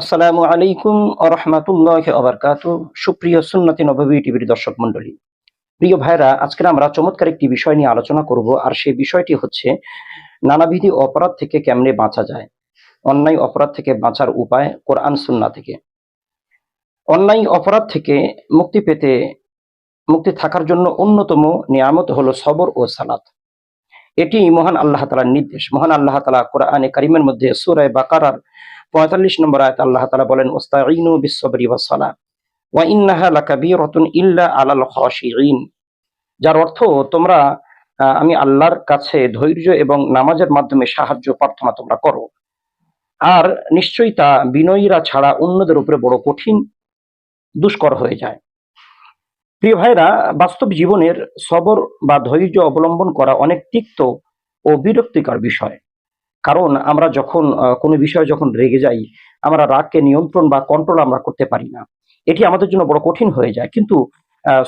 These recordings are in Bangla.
আসসালামু আলাইকুম আরহামাতুল্লাহ আবরকাত সুপ্রিয় সুন্নতি নবী টিভির দর্শক মন্ডলী প্রিয় ভাইরা আজকে আমরা চমৎকার একটি বিষয় নিয়ে আলোচনা করব, আর সেই বিষয়টি হচ্ছে নানাবিধি অপরাধ থেকে কেমনে বাঁচা যায়, অন্যায় অপরাধ থেকে বাঁচার উপায় কোরআন সুন্না থেকে। অন্যায় অপরাধ থেকে মুক্তি পেতে, মুক্তি থাকার জন্য অন্যতম নিয়ামত হলো সবর ও সালাত। এটি মহান আল্লাহ তালার নির্দেশ। মহান আল্লাহ তালা কোরআনে কারিমের মধ্যে সুরায় বাকারার পঁয়তাল্লিশ নম্বর আয়াত আল্লাহ তালা বলেন ওস্তাইনু বিশ্বরি ওয়াসালা ওয়া ইন্নাহা লাকাবীরাতুন ইল্লা আলাল খাশিঈন। যার অর্থ, তোমরা আমি আল্লাহর কাছে ধৈর্য এবং নামাজের মাধ্যমে সাহায্য, প্রার্থনা তোমরা করো। আর নিশ্চয়ই তা বিনয়ীরা ছাড়া অন্যদের উপরে বড় কঠিন, দুষ্কর হয়ে যায়। প্রিয় ভাইরা, বাস্তব জীবনের সবর বা ধৈর্য অবলম্বন করা অনেক তিক্ত ও বিরক্তিকর বিষয়। কারণ আমরা যখন কোনো বিষয়ে যখন রেগে যাই, আমরা রাগকে নিয়ন্ত্রণ বা কন্ট্রোল আমরা করতে পারি না। এটি আমাদের জন্য বড় কঠিন হয়ে যায়। কিন্তু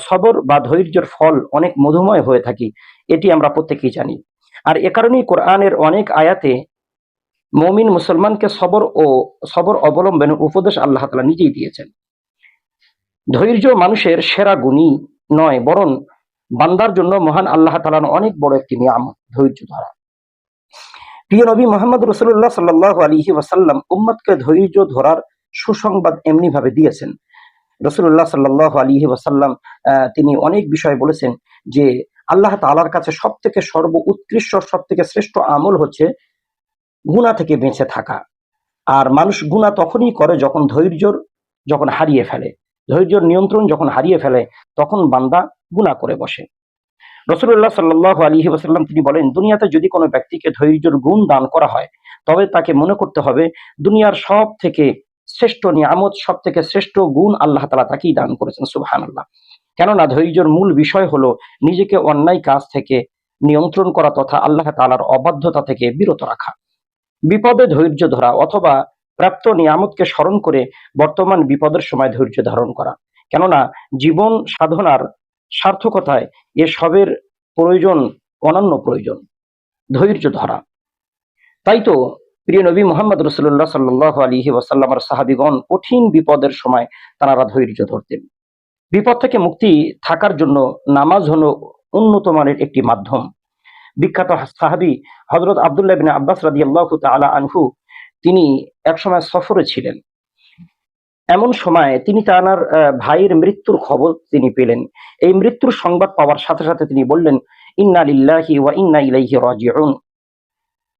সবর বা ধৈর্যের ফল অনেক মধুময় হয়ে থাকি, এটি আমরা প্রত্যেকেই জানি। আর এ কারণেই কোরআনের অনেক আয়াতে মমিন মুসলমানকে সবর ও সবর অবলম্বনের উপদেশ আল্লাহ তালা নিজেই দিয়েছেন। ধৈর্য মানুষের সেরা গুণী নয়, বরং বান্দার জন্য মহান আল্লাহ তালার অনেক বড় একটি নিয়াম ধৈর্য ধরা। প্রিয় নবী মোহাম্মদ রসুল্লাহ সাল্লাহ আলহি ওয়াসাল্লাম উম্মতকে ধৈর্য ধরার সুসংবাদ এমনি ভাবে দিয়েছেন। রসুল্লাহ সাল্লাহ আলহি ওয়াসাল্লাম তিনি অনেক বিষয় বলেছেন যে আল্লাহ তালার কাছে সব থেকে সর্ব উৎকৃষ্ট সব থেকে শ্রেষ্ঠ আমল হচ্ছে গুণা থেকে বেঁচে থাকা। আর মানুষ গুণা তখনই করে যখন ধৈর্যর, যখন হারিয়ে ফেলে। ধৈর্যর নিয়ন্ত্রণ যখন হারিয়ে ফেলে, তখন বান্দা গুণা করে বসে। রসুল্লাহ সাল্লাহ আলী ওসাল্লাম তিনি বলেন, দুনিয়াতে যদি কোনো ব্যক্তিকে ধৈর্যের গুণ দান করা হয়, তবে তাকে মনে করতে হবে, দুনিয়ার সব থেকে শ্রেষ্ঠ নিয়ামত সব থেকে শ্রেষ্ঠ গুণ আল্লাহ তালা তাকেই দান করেছেন সুবহান আল্লাহ কেননা ধৈর্যের মূল বিষয় হলো নিজেকে অন্যায় কাজ থেকে নিয়ন্ত্রণ করা তথা আল্লাহ তালার অবাধ্যতা থেকে বিরত রাখা। বিপদে ধৈর্য ধরা অথবা প্রাপ্ত নিয়ামতকে স্মরণ করে বর্তমান বিপদের সময় ধৈর্য ধারণ করা। কেননা জীবন সাধনার সার্থকতায় এসবের প্রয়োজন অনন্য প্রয়োজন। ধৈর্য ধরা। তাই তো প্রিয় নবী মোহাম্মদ রসুল্লাহ সাল্লাহ আলী ওয়াসাল্লামার সাহাবিগণ কঠিন বিপদের সময় তারা ধৈর্য ধরতেন। বিপদ থেকে মুক্তি থাকার জন্য নামাজ হল উন্নত মানের একটি মাধ্যম। বিখ্যাত সাহাবি হজরত আবদুল্লাহ বিন আব্বাস রাদি আল্লাহ তালা আনহু, তিনি একসময় সফরে ছিলেন। এমন সময় তিনি তার ভাইয়ের মৃত্যুর খবর তিনি পেলেন। এই মৃত্যুর সংবাদ পাওয়ার সাথে সাথে তিনি বললেন, ইন্না লিল্লাহি ওয়া ইন্না ইলাইহি রাজিউন।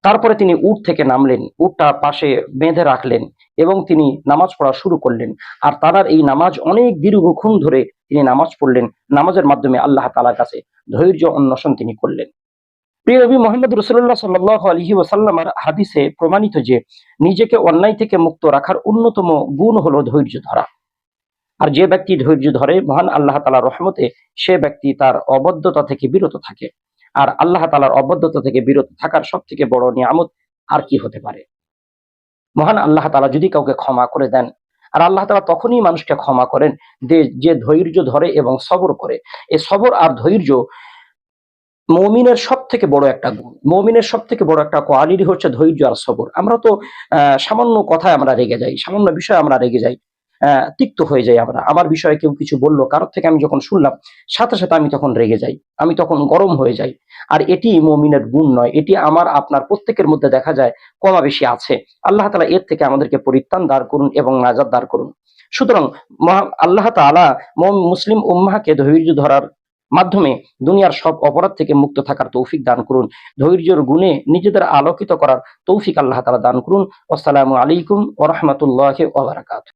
তারপরে তিনি উট থেকে নামলেন, উটটা পাশে বেঁধে রাখলেন এবং তিনি নামাজ পড়া শুরু করলেন। আর তার এই নামাজ অনেক দীর্ঘক্ষণ ধরে তিনি নামাজ পড়লেন, নামাজের মাধ্যমে আল্লাহ তালার কাছে ধৈর্য অন্বেষণ তিনি করলেন। প্রিয় মোহাম্মদ রসুল্লাহ সাল্লাহ আলহি ওসাল্লামার হাদিসে প্রমাণিত যে, নিজেকে অন্যায় থেকে মুক্ত রাখার অন্যতম গুণ হলো ধৈর্য ধরা। আর যে ব্যক্তি ধৈর্য ধরে, মহান আল্লাহ তালার রহমতে সে ব্যক্তি তার অবদ্ধতা থেকে বিরত থাকে। আর আল্লাহ তালার অবদ্ধতা থেকে বিরত থাকার সব থেকে বড় নিয়ামত আর কি হতে পারে? মহান আল্লাহ তালা যদি কাউকে ক্ষমা করে দেন, আর আল্লাহ তালা তখনই মানুষকে ক্ষমা করেন যে ধৈর্য ধরে এবং সবর করে। এই সবর আর ধৈর্য মমিনের সব থেকে বড় একটা গুণ। মৌমিনের সব থেকে বড় একটা কোয়ালিটি হচ্ছে ধৈর্য আর সবর। আমরা তো সামান্য কথায় আমরা রেগে যাই, সামান্য বিষয়ে আমরা রেগে যাই তিক্ত হয়ে যাই আমরা। আমার বিষয়ে কেউ কিছু বলল, কারোর থেকে আমি যখন শুনলাম, সাথে সাথে আমি তখন রেগে যাই, আমি তখন গরম হয়ে যাই। আর এটি মমিনের গুণ নয়, এটি আমার, আপনার প্রত্যেকের মধ্যে দেখা যায় কমা বেশি আছে। আল্লাহ তালা এর থেকে আমাদেরকে পরিত্রাণ দাঁড় করুন এবং নাজাদ দাঁড় করুন। সুতরাং আল্লাহ মম- মুসলিম উম্মাহকে ধৈর্য ধরার মাধ্যমে দুনিয়ার সব অপরাধ থেকে মুক্ত থাকার তৌফিক দান করুন। ধৈর্যের গুণে নিজেদের আলোকিত করার তৌফিক আল্লাহ তালা দান করুন। আসসালামু আলাইকুম ওরহমতুল্লাহ ওবরাকাত